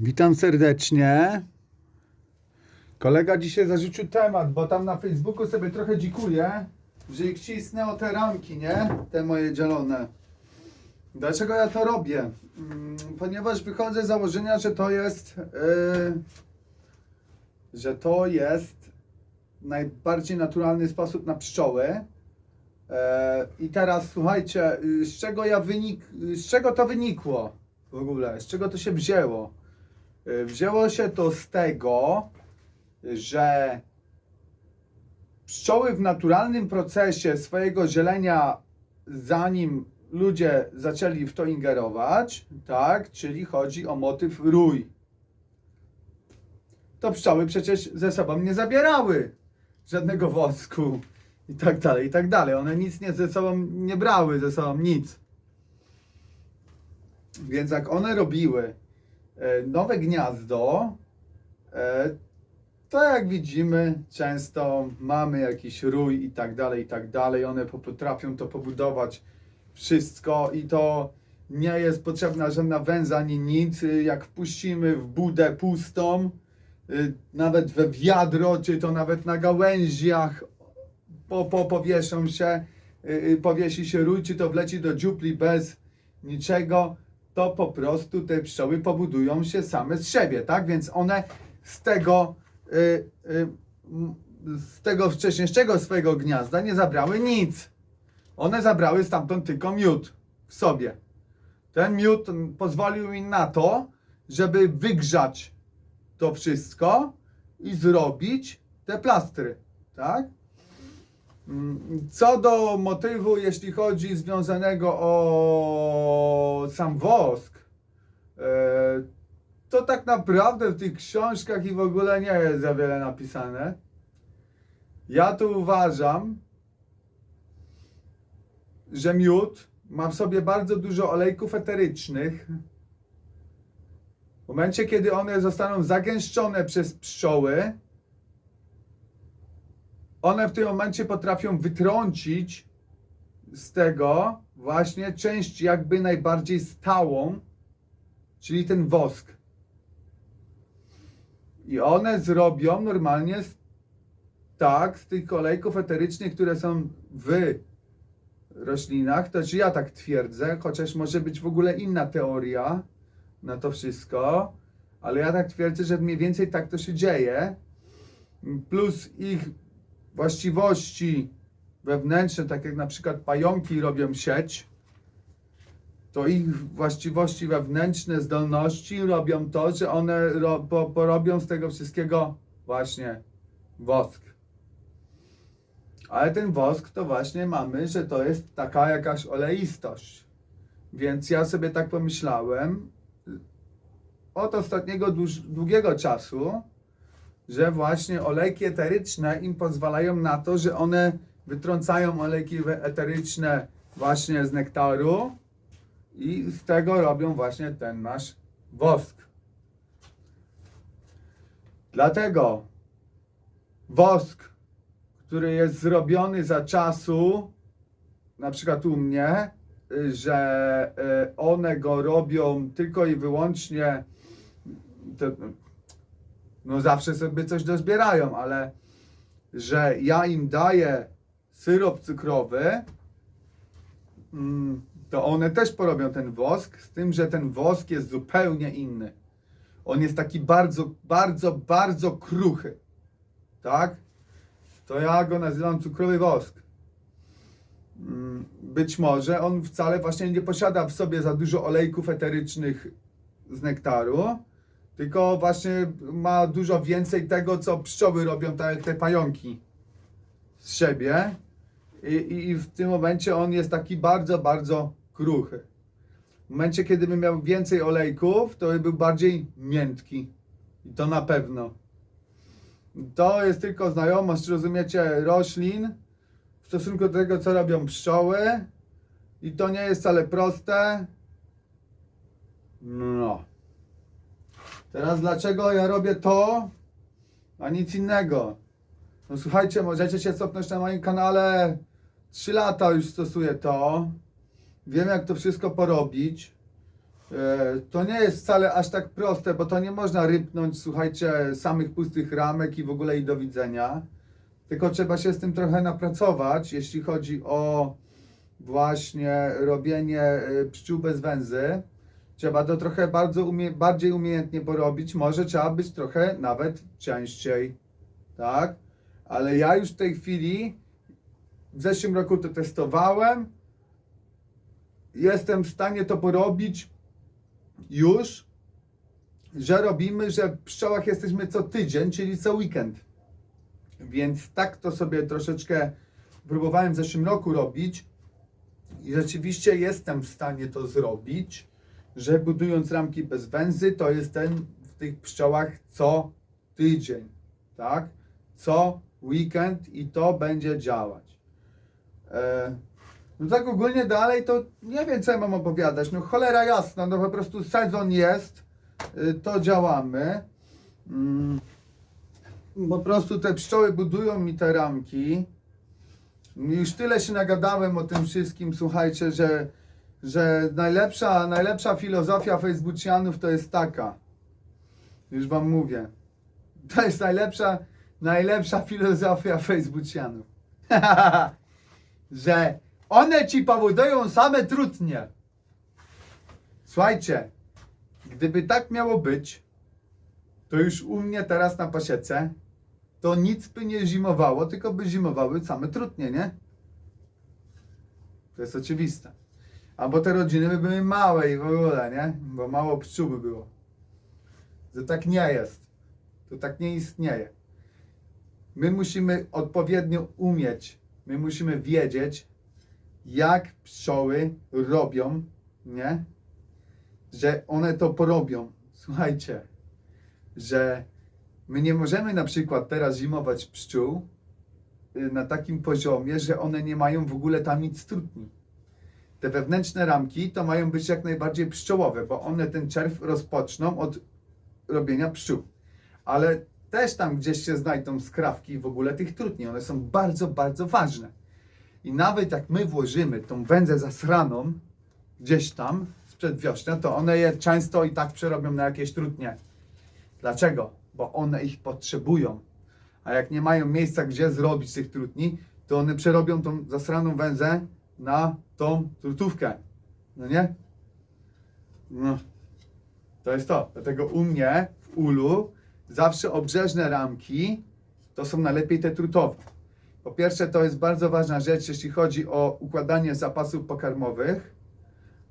Witam serdecznie. Kolega dzisiaj zarzucił temat, bo tam na Facebooku sobie trochę dzikuje, że ich cisnę o te ramki, nie? Te moje zielone. Dlaczego ja to robię? Mm, Ponieważ wychodzę z założenia, że to jest, yy, że to jest najbardziej naturalny sposób na pszczoły. E, I teraz słuchajcie, z czego ja wynik, z czego to wynikło w ogóle, z czego to się wzięło? Y, Wzięło się to z tego, że pszczoły w naturalnym procesie swojego zielenia, zanim ludzie zaczęli w to ingerować, tak, czyli chodzi o motyw rój. To pszczoły przecież ze sobą nie zabierały żadnego wosku i tak dalej, i tak dalej. One nic nie ze sobą nie brały ze sobą nic. Więc jak one robiły e, nowe gniazdo, e, to jak widzimy, często mamy jakiś rój i tak dalej, i tak dalej. One po- potrafią to pobudować wszystko i to nie jest potrzebna żadna węza ani nic. Jak wpuścimy w budę pustą, y, nawet we wiadro, czy to nawet na gałęziach po, po, powieszą się, y, y, powiesi się rój, czy to wleci do dziupli bez niczego, to po prostu te pszczoły pobudują się same z siebie, tak? Więc one z tego, y, y, z tego wcześniejszego swojego gniazda nie zabrały nic. One zabrały stamtąd tylko miód w sobie. Ten miód pozwolił im na to, żeby wygrzać to wszystko i zrobić te plastry, tak? Co do motywu, jeśli chodzi związanego o sam wosk, e, to tak naprawdę w tych książkach i w ogóle nie jest za wiele napisane. Ja tu uważam, że miód ma w sobie bardzo dużo olejków eterycznych. W momencie, kiedy one zostaną zagęszczone przez pszczoły, one w tym momencie potrafią wytrącić z tego właśnie część jakby najbardziej stałą, czyli ten wosk. I one zrobią normalnie tak z tych olejków eterycznych, które są w roślinach, to czy ja tak twierdzę, chociaż może być w ogóle inna teoria na to wszystko, ale ja tak twierdzę, że mniej więcej tak to się dzieje. Plus ich właściwości wewnętrzne, tak jak na przykład pająki robią sieć, to ich właściwości wewnętrzne, zdolności robią to, że one ro, po, porobią z tego wszystkiego właśnie wosk. Ale ten wosk to właśnie mamy, że to jest taka jakaś oleistość. Więc ja sobie tak pomyślałem od ostatniego dłuż, długiego czasu, że właśnie olejki eteryczne im pozwalają na to, że one wytrącają olejki eteryczne właśnie z nektaru i z tego robią właśnie ten nasz wosk. Dlatego wosk, który jest zrobiony za czasu, na przykład u mnie, że y, one go robią tylko i wyłącznie no zawsze sobie coś dozbierają, ale że ja im daję syrop cukrowy, mm, to one też porobią ten wosk, z tym, że ten wosk jest zupełnie inny. On jest taki bardzo, bardzo, bardzo kruchy. Tak? To ja go nazywam cukrowy wosk. Mm, Być może on wcale właśnie nie posiada w sobie za dużo olejków eterycznych z nektaru, tylko właśnie ma dużo więcej tego, co pszczoły robią, tak jak te pająki z siebie. I, i, I w tym momencie on jest taki bardzo, bardzo kruchy. W momencie, kiedy by miał więcej olejków, to by był bardziej miętki. I to na pewno. To jest tylko znajomość, rozumiecie, roślin w stosunku do tego, co robią pszczoły. I to nie jest wcale proste. No. Teraz dlaczego ja robię to, a nic innego? No słuchajcie, możecie się cofnąć na moim kanale. 3 lata już stosuję to. Wiem jak to wszystko porobić. E, To nie jest wcale aż tak proste, bo to nie można rypnąć, słuchajcie, samych pustych ramek i w ogóle i do widzenia. Tylko trzeba się z tym trochę napracować, jeśli chodzi o właśnie robienie e, pszczół bez węzy. Trzeba to trochę bardzo umie, bardziej umiejętnie porobić. Może trzeba być trochę nawet częściej. Tak? Ale ja już w tej chwili w zeszłym roku to testowałem. Jestem w stanie to porobić już, że robimy, że w pszczołach jesteśmy co tydzień, czyli co weekend. Więc tak to sobie troszeczkę próbowałem w zeszłym roku robić i rzeczywiście jestem w stanie to zrobić, że budując ramki bez węzy, to jestem w tych pszczołach co tydzień, tak? Co weekend i to będzie działać. E, no tak ogólnie dalej to nie wiem co ja mam opowiadać. No cholera jasna, no po prostu sezon jest, y, to działamy. Mm, po prostu te pszczoły budują mi te ramki. Już tyle się nagadałem o tym wszystkim, słuchajcie, że, że najlepsza, najlepsza filozofia Facebookianów to jest taka. Już wam mówię. To jest najlepsza, najlepsza filozofia Facebookianów. że one ci powodują same trudnie. Słuchajcie, gdyby tak miało być, to już u mnie teraz na pasiece to nic by nie zimowało, tylko by zimowały same trudnie, nie? To jest oczywiste. Albo te rodziny by były małe i w ogóle, nie? Bo mało pszczół by było. To tak nie jest. To tak nie istnieje. My musimy odpowiednio umieć, my musimy wiedzieć, jak pszczoły robią, nie? Że one to porobią. Słuchajcie, że my nie możemy na przykład teraz zimować pszczół y, na takim poziomie, że one nie mają w ogóle tam nic trudni. Te wewnętrzne ramki to mają być jak najbardziej pszczołowe, bo one ten czerw rozpoczną od robienia pszczół. Ale też tam gdzieś się znajdą skrawki w ogóle tych trudni. One są bardzo, bardzo ważne. I nawet jak my włożymy tą wędzę zasraną gdzieś tam sprzed wiośnia, to one je często i tak przerobią na jakieś trudnie. Dlaczego? Bo one ich potrzebują. A jak nie mają miejsca, gdzie zrobić tych trutni, to one przerobią tą zasraną węzę na tą trutówkę. No nie? No. To jest to. Dlatego u mnie w ulu zawsze obrzeżne ramki to są najlepiej te trutowe. Po pierwsze, to jest bardzo ważna rzecz, jeśli chodzi o układanie zapasów pokarmowych,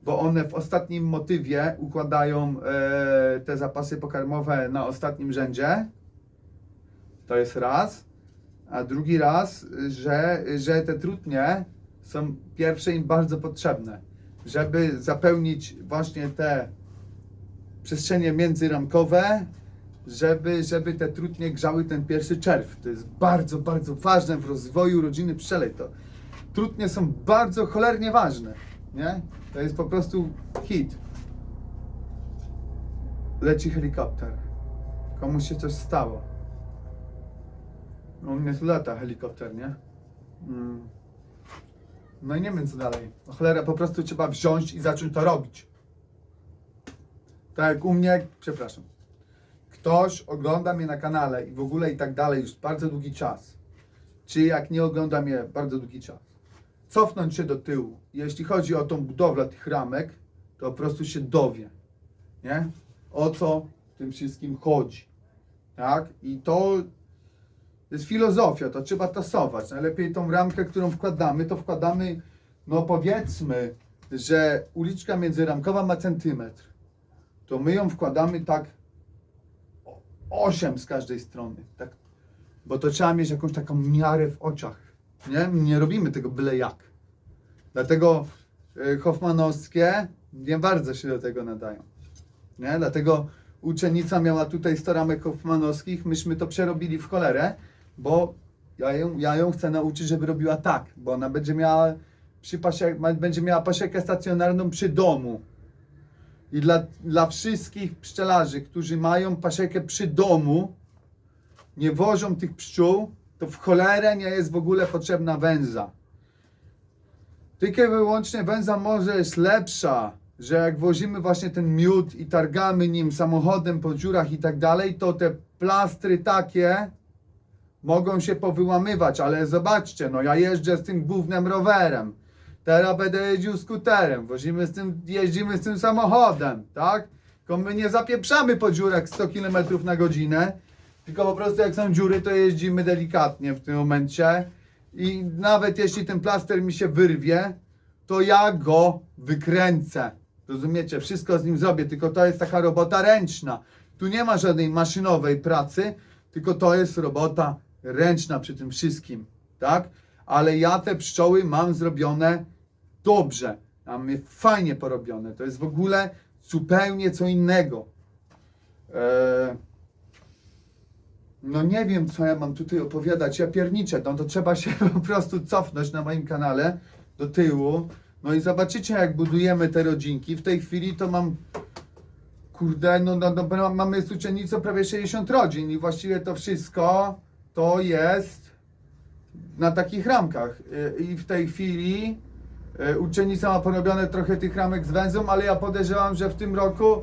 bo one w ostatnim motywie układają e, te zapasy pokarmowe na ostatnim rzędzie. To jest raz. A drugi raz, że, że te trutnie są pierwsze im bardzo potrzebne, żeby zapełnić właśnie te przestrzenie międzyramkowe, żeby, żeby te trutnie grzały ten pierwszy czerw. To jest bardzo, bardzo ważne w rozwoju rodziny pszczelej. To trutnie są bardzo cholernie ważne, nie? To jest po prostu hit. Leci helikopter. Komuś się coś stało. U mnie tu lata helikopter, nie? Mm. No i nie wiem co dalej. No cholera, po prostu trzeba wziąć i zacząć to robić. Tak jak u mnie, przepraszam. Ktoś ogląda mnie na kanale i w ogóle i tak dalej już bardzo długi czas. Czy jak nie ogląda mnie bardzo długi czas. Cofnąć się do tyłu. Jeśli chodzi o tą budowlę tych ramek, to po prostu się dowie. Nie? O co w tym wszystkim chodzi. Tak? I to jest filozofia, to trzeba tasować. Najlepiej tą ramkę, którą wkładamy, to wkładamy, no powiedzmy, że uliczka międzyramkowa ma centymetr. To my ją wkładamy tak 8 z każdej strony. Tak, bo to trzeba mieć jakąś taką miarę w oczach. Nie, nie robimy tego byle jak. Dlatego y, Hoffmanowskie nie bardzo się do tego nadają. Nie? Dlatego uczennica miała tutaj 100 ramek Hoffmanowskich, myśmy to przerobili w cholerę, bo ja ją, ja ją chcę nauczyć, żeby robiła tak, bo ona będzie miała, przy pasie, ma- będzie miała pasiekę stacjonarną przy domu. I dla, dla wszystkich pszczelarzy, którzy mają pasiekę przy domu, nie wożą tych pszczół, to w cholerę nie jest w ogóle potrzebna węza. Tylko i wyłącznie węza może jest lepsza że jak wozimy właśnie ten miód i targamy nim samochodem po dziurach i tak dalej, to te plastry takie mogą się powyłamywać, ale zobaczcie, no ja jeżdżę z tym głównym rowerem. Teraz będę jeździł skuterem, wozimy z tym, jeździmy z tym samochodem, tak? Tylko my nie zapieprzamy po dziurach 100 km na godzinę, tylko po prostu jak są dziury, to jeździmy delikatnie w tym momencie i nawet jeśli ten plaster mi się wyrwie, to ja go wykręcę. Rozumiecie? Wszystko z nim zrobię, tylko to jest taka robota ręczna. Tu nie ma żadnej maszynowej pracy, tylko to jest robota ręczna przy tym wszystkim, tak? Ale ja te pszczoły mam zrobione dobrze, mam je fajnie porobione. To jest w ogóle zupełnie co innego. Eee, no nie wiem, co ja mam tutaj opowiadać. Ja pierniczę, no to trzeba się po prostu cofnąć na moim kanale do tyłu. No i zobaczycie, jak budujemy te rodzinki. W tej chwili to mam, kurde, no, no, no mamy z uczennicą prawie 60 rodzin i właściwie to wszystko to jest na takich ramkach. Y, I w tej chwili y, uczennica ma porobione trochę tych ramek z węzłem, ale ja podejrzewam, że w tym roku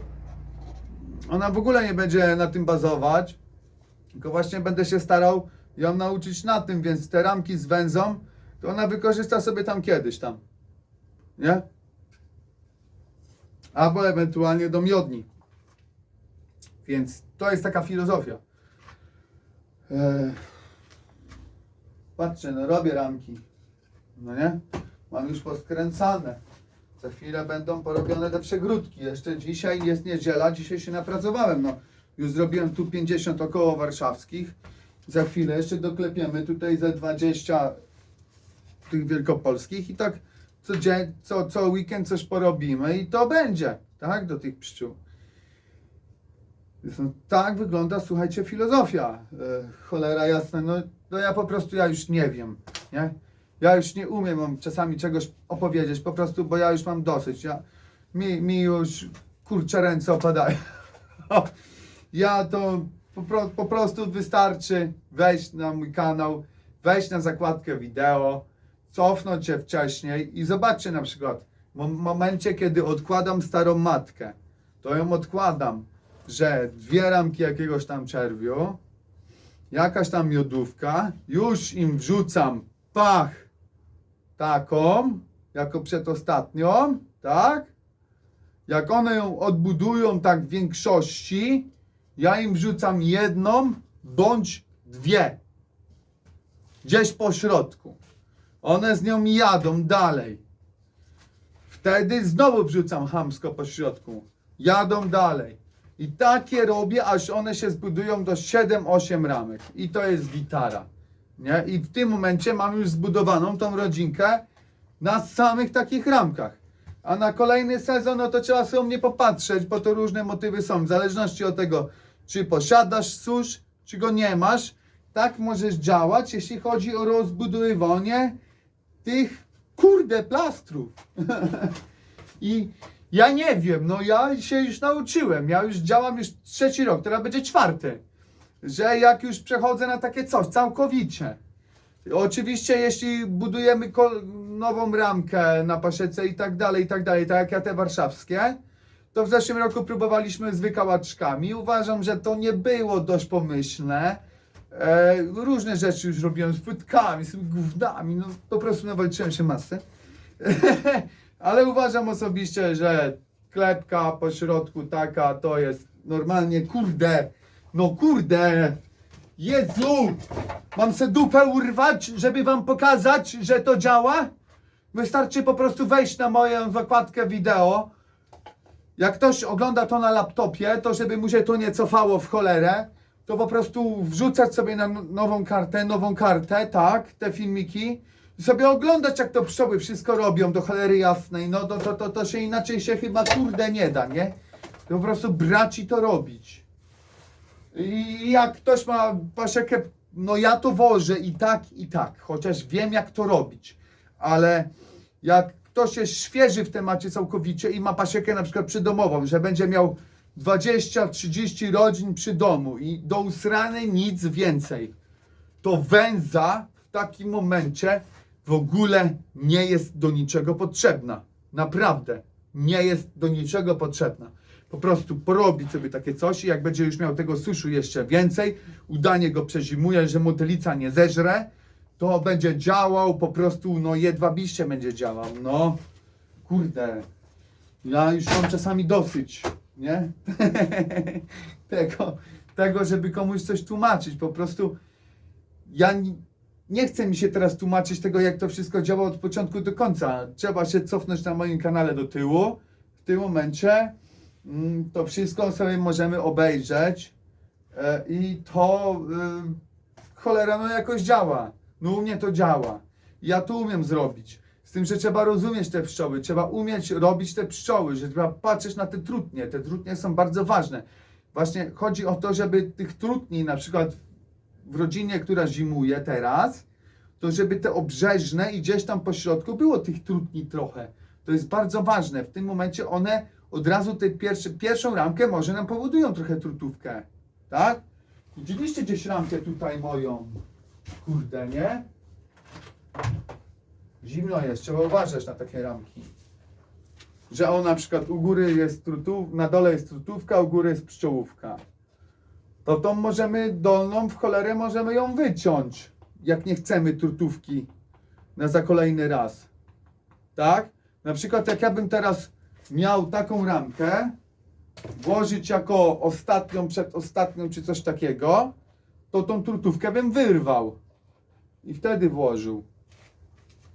ona w ogóle nie będzie na tym bazować. Tylko właśnie będę się starał ją nauczyć na tym, więc te ramki z węzą, to ona wykorzysta sobie tam kiedyś tam. Nie? Albo ewentualnie do miodni. Więc to jest taka filozofia. Eee, patrzcie, no robię ramki. No nie? Mam już poskręcane. Za chwilę będą porobione te przegródki. Jeszcze dzisiaj jest niedziela, dzisiaj się napracowałem. No, już zrobiłem tu 50 około warszawskich. Za chwilę jeszcze doklepiemy tutaj ze 20 tych wielkopolskich i tak co, dzień, co, co weekend coś porobimy i to będzie, tak, do tych pszczół. No, tak wygląda, słuchajcie, filozofia. E, cholera jasna, no, no ja po prostu, ja już nie wiem, nie? Ja już nie umiem mam czasami czegoś opowiedzieć, po prostu, bo ja już mam dosyć. Ja, mi, mi już, kurczę, ręce opadają. ja to po, pro, po prostu wystarczy wejść na mój kanał, wejść na zakładkę wideo, cofnąć się wcześniej i zobaczcie na przykład, w mom- momencie, kiedy odkładam starą matkę, to ją odkładam, że dwie ramki jakiegoś tam czerwiu, jakaś tam miodówka, już im wrzucam pach taką, jako przedostatnią, tak? Jak one ją odbudują tak w większości, ja im wrzucam jedną bądź dwie. Gdzieś po środku. One z nią jadą dalej. Wtedy znowu wrzucam hamsko po środku. Jadą dalej. I takie robię, aż one się zbudują do 7-8 ramek. I to jest gitara. Nie? I w tym momencie mam już zbudowaną tą rodzinkę na samych takich ramkach. A na kolejny sezon, no to trzeba sobie mnie popatrzeć, bo to różne motywy są. W zależności od tego, czy posiadasz susz, czy go nie masz. Tak możesz działać, jeśli chodzi o rozbudowywanie tych kurde plastrów. I ja nie wiem, no ja się już nauczyłem. Ja już działam już trzeci rok, teraz będzie czwarty. Że jak już przechodzę na takie coś, całkowicie. Oczywiście, jeśli budujemy nową ramkę na pasiece i tak dalej, i tak dalej, tak jak ja te warszawskie, to w zeszłym roku próbowaliśmy z wykałaczkami. Uważam, że to nie było dość pomyślne. E, różne rzeczy już robiłem z płytkami, z gównami, no po prostu nawalczyłem się masę. Ale uważam osobiście, że klepka po środku taka to jest normalnie, kurde, no kurde, Jezu, mam se dupę urwać, żeby wam pokazać, że to działa? Wystarczy po prostu wejść na moją zakładkę wideo. Jak ktoś ogląda to na laptopie, to żeby mu się to nie cofało w cholerę, to po prostu wrzucać sobie na nową kartę, nową kartę, tak, te filmiki sobie oglądać jak to pszczoły wszystko robią do cholery jasnej, no to, to, to, to się inaczej się chyba kurde nie da, nie? To po prostu brać i to robić. I jak ktoś ma pasiekę, no ja to wożę i tak, i tak, chociaż wiem jak to robić, ale jak ktoś jest świeży w temacie całkowicie i ma pasiekę na przykład przydomową, że będzie miał 20-30 rodzin przy domu i do usrany nic więcej, to węza w takim momencie w ogóle nie jest do niczego potrzebna. Naprawdę. nie jest do niczego potrzebna. Po prostu porobić sobie takie coś i jak będzie już miał tego suszu jeszcze więcej, udanie go przezimuje, że motylica nie zeżre, to będzie działał po prostu, no jedwabiście będzie działał, no. Kurde, ja już mam czasami dosyć, nie? tego, tego, żeby komuś coś tłumaczyć. Po prostu ja nie chcę mi się teraz tłumaczyć tego, jak to wszystko działa od początku do końca. Trzeba się cofnąć na moim kanale do tyłu. W tym momencie mm, to wszystko sobie możemy obejrzeć e, i to y, cholera no jakoś działa. No u mnie to działa. Ja to umiem zrobić. Z tym, że trzeba rozumieć te pszczoły, trzeba umieć robić te pszczoły, że trzeba patrzeć na te trutnie. Te trutnie są bardzo ważne. Właśnie chodzi o to, żeby tych trutni, na przykład w rodzinie, która zimuje teraz, to żeby te obrzeżne i gdzieś tam po środku było tych trutni trochę. To jest bardzo ważne. W tym momencie one od razu tę pierwszą ramkę może nam powodują trochę trutówkę. Tak? Widzieliście gdzieś ramkę tutaj moją? Kurde, nie? Zimno jest, trzeba uważać na takie ramki. Że on na przykład u góry jest trutów, na dole jest trutówka, u góry jest pszczołówka. To tą możemy dolną w cholerę możemy ją wyciąć, jak nie chcemy trutówki na za kolejny raz. Tak? Na przykład jak ja bym teraz miał taką ramkę, włożyć jako ostatnią, przedostatnią czy coś takiego, to tą trutówkę bym wyrwał i wtedy włożył.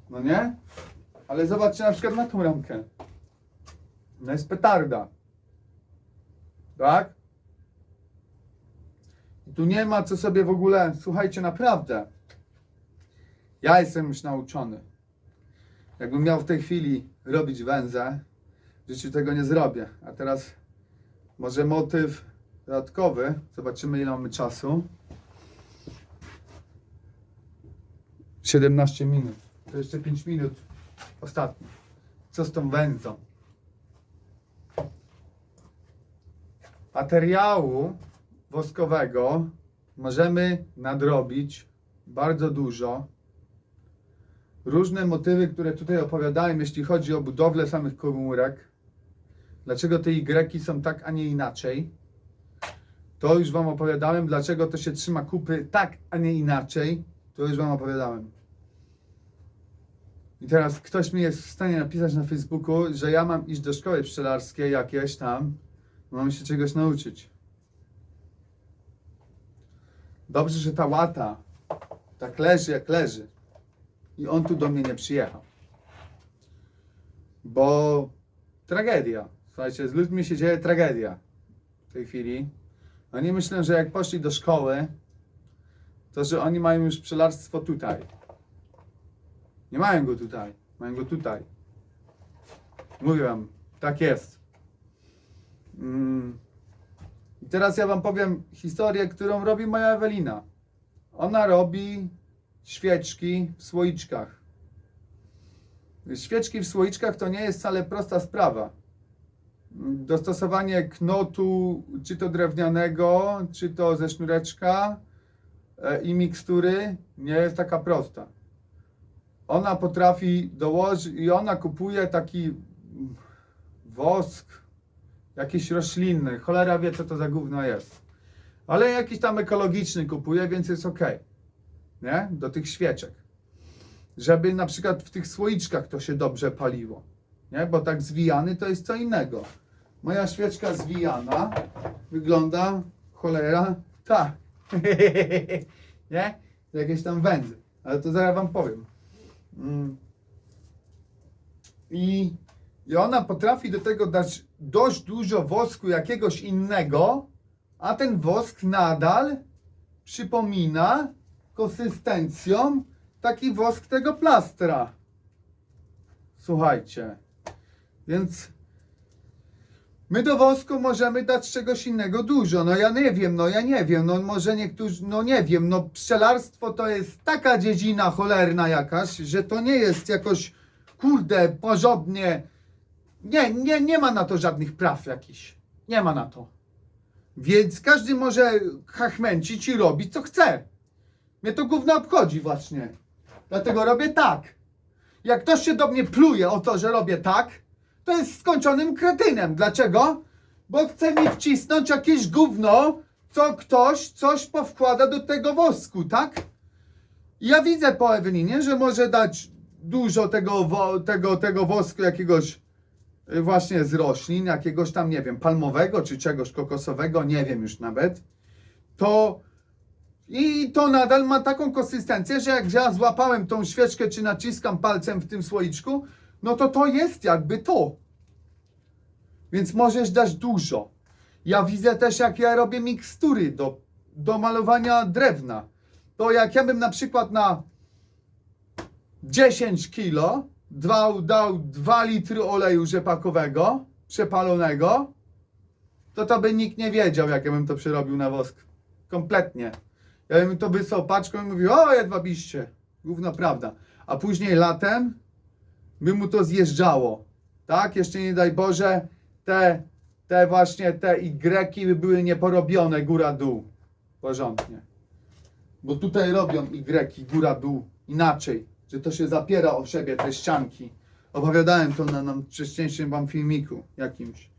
No nie? Ale zobaczcie na przykład na tą ramkę. Ona jest petarda. Tak? Tu nie ma co sobie w ogóle, słuchajcie, naprawdę. Ja jestem już nauczony. Jakbym miał w tej chwili robić węzę, w życiu tego nie zrobię. A teraz może motyw dodatkowy. Zobaczymy ile mamy czasu. 17 minut. To jeszcze 5 minut ostatni. Co z tą węzą? Materiału woskowego możemy nadrobić bardzo dużo. Różne motywy, które tutaj opowiadałem, jeśli chodzi o budowlę samych komórek. Dlaczego te Y są tak, a nie inaczej. To już Wam opowiadałem. Dlaczego to się trzyma kupy tak, a nie inaczej. To już Wam opowiadałem. I teraz ktoś mi jest w stanie napisać na Facebooku, że ja mam iść do szkoły pszczelarskiej jakieś tam. Mam się czegoś nauczyć. Dobrze, że ta łata tak leży jak leży. I on tu do mnie nie przyjechał. Bo tragedia. Słuchajcie, z ludźmi się dzieje tragedia w tej chwili. Oni myślą, że jak poszli do szkoły, to że oni mają już pszczelarstwo tutaj. Nie mają go tutaj. Mają go tutaj. Mówię wam, tak jest. Mm. I teraz ja wam powiem historię, którą robi moja Ewelina. Ona robi świeczki w słoiczkach. Świeczki w słoiczkach to nie jest wcale prosta sprawa. Dostosowanie knotu, czy to drewnianego, czy to ze sznureczka e, i mikstury nie jest taka prosta. Ona potrafi dołożyć i ona kupuje taki wosk, jakiś roślinny. Cholera wie, co to za gówno jest. Ale jakiś tam ekologiczny kupuje, więc jest ok. Nie? Do tych świeczek. Żeby na przykład w tych słoiczkach to się dobrze paliło. Nie? Bo tak zwijany to jest co innego. Moja świeczka zwijana wygląda cholera tak. nie? Jakieś tam węzy. Ale to zaraz wam powiem. Mm. I, I ona potrafi do tego dać dość dużo wosku jakiegoś innego, a ten wosk nadal przypomina konsystencją taki wosk tego plastra. Słuchajcie. Więc my do wosku możemy dać czegoś innego dużo. No ja nie wiem, no ja nie wiem. No może niektórzy, no nie wiem. No pszczelarstwo to jest taka dziedzina cholerna jakaś, że to nie jest jakoś, kurde, porządnie. Nie, nie, nie ma na to żadnych praw jakichś. Nie ma na to. Więc każdy może chachmęcić i robić co chce. Mnie to gówno obchodzi właśnie. Dlatego robię tak. Jak ktoś się do mnie pluje o to, że robię tak, to jest skończonym kretynem. Dlaczego? Bo chce mi wcisnąć jakieś gówno, co ktoś coś powkłada do tego wosku, tak? Ja widzę po Ewelinie, że może dać dużo tego, tego, tego wosku jakiegoś właśnie z roślin, jakiegoś tam, nie wiem, palmowego czy czegoś kokosowego, nie wiem już nawet. To i to nadal ma taką konsystencję, że jak ja złapałem tą świeczkę, czy naciskam palcem w tym słoiczku, no to to jest jakby to. Więc możesz dać dużo. Ja widzę też, jak ja robię mikstury do, do malowania drewna. To jak ja bym na przykład na 10 kilo dał, dał 2 litry oleju rzepakowego, przepalonego, to to by nikt nie wiedział, jak ja bym to przerobił na wosk. Kompletnie. Ja bym to wysłał paczką i mówił, o jedwabiście, główna prawda. A później latem by mu to zjeżdżało. Tak? Jeszcze nie daj Boże, te, te właśnie te Y by były nieporobione góra-dół. Porządnie. Bo tutaj robią Y góra-dół inaczej, że to się zapiera o siebie, te ścianki. Opowiadałem to na, na wcześniejszym wam filmiku jakimś.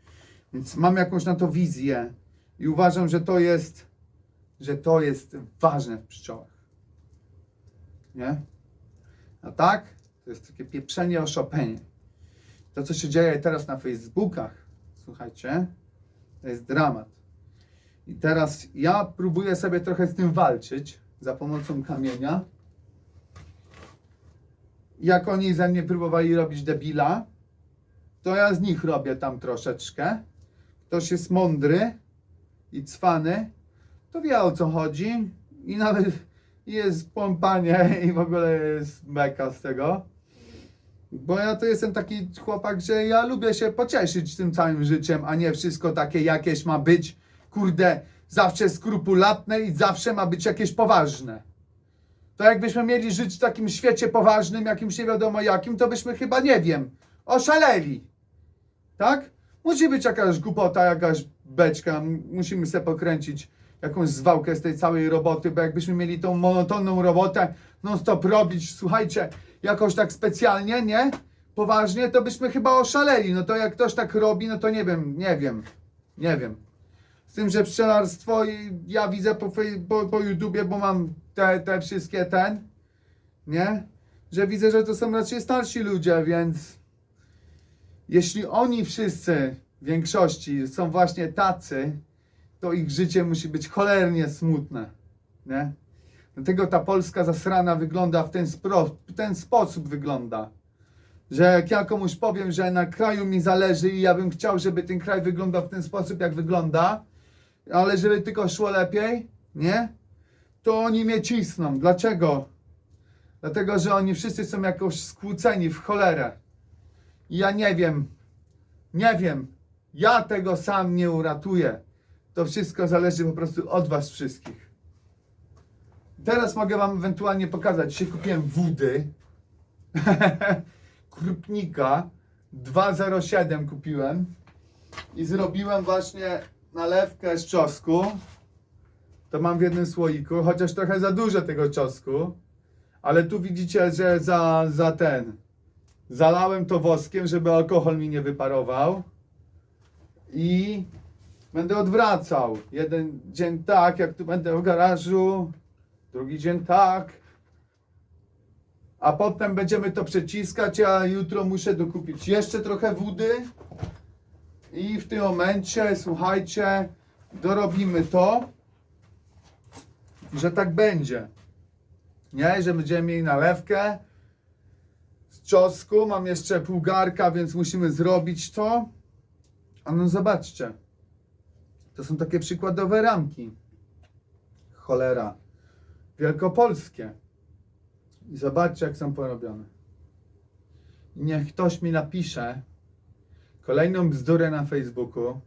Więc mam jakąś na to wizję i uważam, że to jest, że to jest ważne w pszczołach. Nie? A tak, to jest takie pieprzenie, oszopenie. To, co się dzieje teraz na Facebookach, słuchajcie, to jest dramat. I teraz ja próbuję sobie trochę z tym walczyć za pomocą kamienia. Jak oni ze mnie próbowali robić debila, to ja z nich robię tam troszeczkę. Ktoś jest mądry i cwany, to wie o co chodzi i nawet jest pompanie i w ogóle jest beka z tego. Bo ja to jestem taki chłopak, że ja lubię się pocieszyć tym całym życiem, a nie wszystko takie jakieś ma być, kurde, zawsze skrupulatne i zawsze ma być jakieś poważne. To jakbyśmy mieli żyć w takim świecie poważnym, jakimś nie wiadomo jakim, to byśmy chyba, nie wiem, oszaleli. Tak? Musi być jakaś głupota, jakaś beczka, musimy sobie pokręcić jakąś zwałkę z tej całej roboty, bo jakbyśmy mieli tą monotonną robotę non stop robić, słuchajcie, jakoś tak specjalnie, nie? Poważnie, to byśmy chyba oszaleli. No to jak ktoś tak robi, no to nie wiem, nie wiem, nie wiem. Z tym, że pszczelarstwo ja widzę po, po, po YouTubie, bo mam te, te wszystkie ten, nie? Że widzę, że to są raczej starsi ludzie, więc jeśli oni wszyscy w większości są właśnie tacy, to ich życie musi być cholernie smutne, nie? Dlatego ta Polska zasrana wygląda w ten, spro, w ten sposób wygląda. Że jak ja komuś powiem, że na kraju mi zależy i ja bym chciał, żeby ten kraj wyglądał w ten sposób, jak wygląda, ale żeby tylko szło lepiej, nie? To oni mnie cisną. Dlaczego? Dlatego, że oni wszyscy są jakoś skłóceni w cholerę. I ja nie wiem, nie wiem, ja tego sam nie uratuję. To wszystko zależy po prostu od was wszystkich. Teraz mogę wam ewentualnie pokazać. Dzisiaj kupiłem wody. Krupnika. 2,07 kupiłem. I zrobiłem właśnie nalewkę z czosku. To mam w jednym słoiku, chociaż trochę za dużo tego czosku. Ale tu widzicie, że za, za ten. Zalałem to woskiem, żeby alkohol mi nie wyparował. I będę odwracał. Jeden dzień tak, jak tu będę w garażu. Drugi dzień tak. A potem będziemy to przeciskać, a jutro muszę dokupić jeszcze trochę wody. I w tym momencie, słuchajcie, dorobimy to, że tak będzie. Nie, że będziemy mieli nalewkę z czosku. Mam jeszcze pół garka, więc musimy zrobić to. A no zobaczcie. To są takie przykładowe ramki. Cholera. Wielkopolskie. I zobaczcie, jak są porobione. Niech ktoś mi napisze kolejną bzdurę na Facebooku,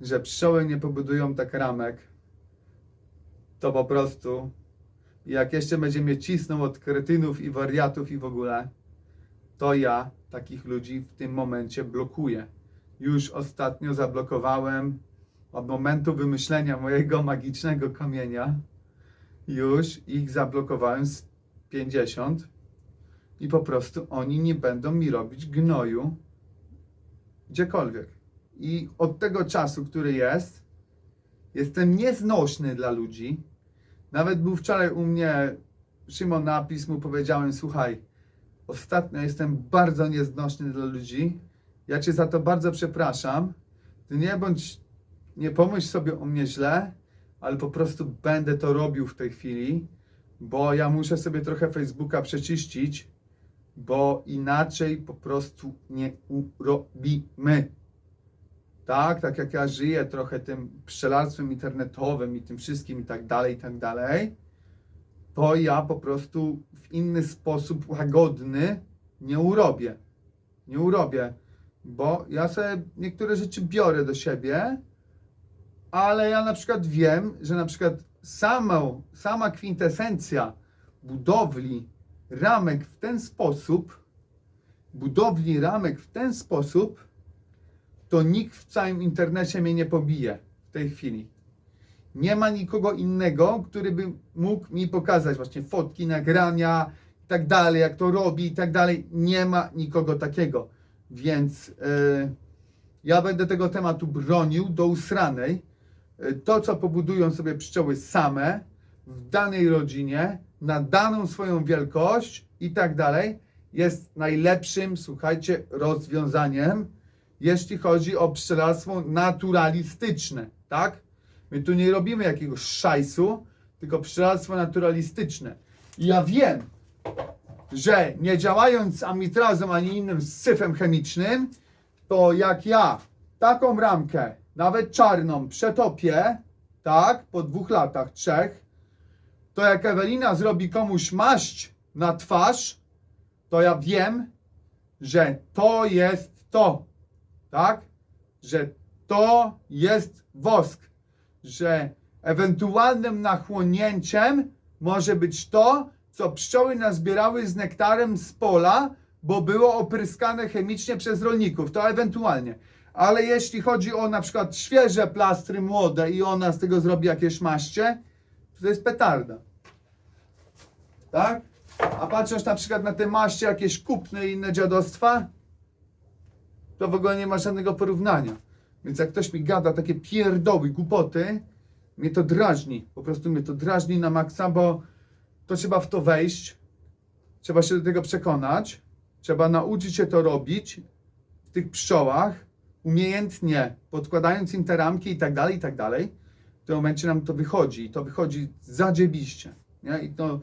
że pszczoły nie pobudują tak ramek. To po prostu. Jak jeszcze będzie mnie cisnął od kretynów i wariatów i w ogóle, to ja takich ludzi w tym momencie blokuję. Już ostatnio zablokowałem od momentu wymyślenia mojego magicznego kamienia. Już ich zablokowałem z 50 i po prostu oni nie będą mi robić gnoju gdziekolwiek. I od tego czasu, który jest, jestem nieznośny dla ludzi. Nawet był wczoraj u mnie Szymon napis, mu powiedziałem, słuchaj, ostatnio jestem bardzo nieznośny dla ludzi. Ja cię za to bardzo przepraszam. Ty nie bądź, nie pomyśl sobie o mnie źle, ale po prostu będę to robił w tej chwili, bo ja muszę sobie trochę Facebooka przeczyścić, bo inaczej po prostu nie urobimy. Tak, tak jak ja żyję trochę tym pszczelarstwem internetowym i tym wszystkim i tak dalej, i tak dalej, to ja po prostu w inny sposób łagodny nie urobię. Nie urobię, bo ja sobie niektóre rzeczy biorę do siebie, ale ja na przykład wiem, że na przykład samą, sama kwintesencja budowli ramek w ten sposób, budowli ramek w ten sposób, to nikt w całym internecie mnie nie pobije w tej chwili. Nie ma nikogo innego, który by mógł mi pokazać właśnie fotki, nagrania i tak dalej, jak to robi i tak dalej. Nie ma nikogo takiego. Więc yy, ja będę tego tematu bronił do usranej. Yy, To, co pobudują sobie pszczoły same w danej rodzinie, na daną swoją wielkość i tak dalej, jest najlepszym, słuchajcie, rozwiązaniem, jeśli chodzi o pszczelarstwo naturalistyczne, tak? My tu nie robimy jakiegoś szajsu, tylko pszczelarstwo naturalistyczne. I ja wiem, że nie działając z amitrazą ani innym syfem chemicznym, to jak ja taką ramkę, nawet czarną, przetopię, tak, po dwóch latach, trzech, to jak Ewelina zrobi komuś maść na twarz, to ja wiem, że to jest to, tak? Że to jest wosk, że ewentualnym nachłonięciem może być to, co pszczoły nazbierały z nektarem z pola, bo było opryskane chemicznie przez rolników, to ewentualnie. Ale jeśli chodzi o na przykład świeże plastry młode i ona z tego zrobi jakieś maście, to jest petarda. Tak? A patrząc na przykład na te maście jakieś kupne i inne dziadostwa, to w ogóle nie ma żadnego porównania. Więc jak ktoś mi gada takie pierdoły, głupoty, mnie to drażni. Po prostu mnie to drażni na maksa, bo to trzeba w to wejść, trzeba się do tego przekonać, trzeba nauczyć się to robić w tych pszczołach, umiejętnie, podkładając im te ramki i tak dalej, i tak dalej. Tym momencie nam to wychodzi i to wychodzi zadziebiście. Nie? I to,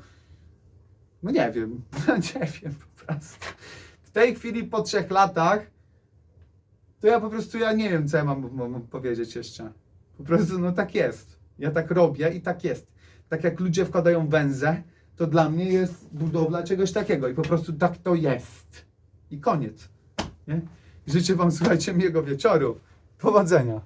no nie wiem, nie wiem po prostu. W tej chwili po trzech latach to ja po prostu, ja nie wiem, co ja mam, mam powiedzieć jeszcze. Po prostu, no tak jest. Ja tak robię i tak jest. Tak jak ludzie wkładają węzę, to dla mnie jest budowla czegoś takiego i po prostu tak to jest. I koniec. Nie? Życzę Wam, słuchajcie, miłego wieczoru. Powodzenia.